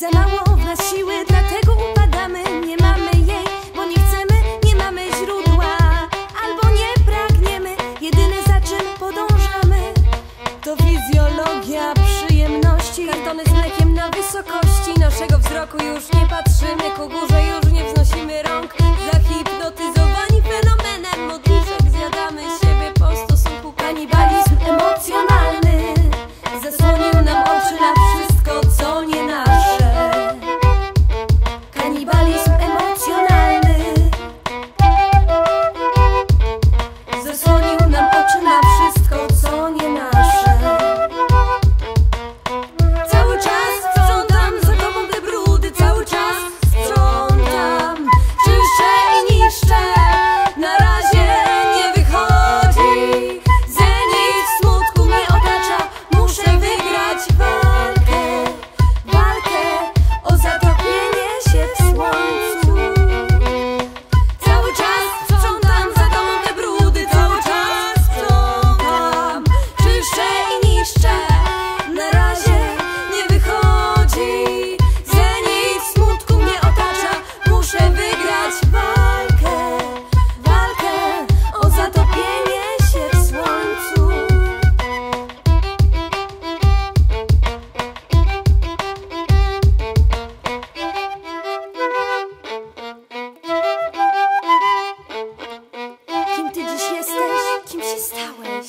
Za mało w nas siły, dlatego upadamy. Nie mamy jej, bo nie chcemy, nie mamy źródła. Albo nie pragniemy, jedyne za czym podążamy To fizjologia przyjemności. Kartony z mlekiem na wysokości Naszego wzroku już nie patrzymy. Ku górze już nie wznosimy rąk. Zahipnotyzowani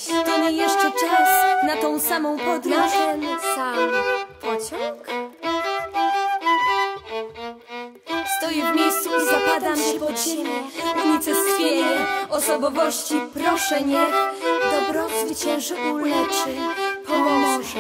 stałeś? To nie jeszcze czas na tą samą podróż Na ten sam pociąg? Stoję w miejscu i zapadam się pod ziemię Unicestwienie osobowości Proszę niech dobro zwycięży, uleczy, pomoże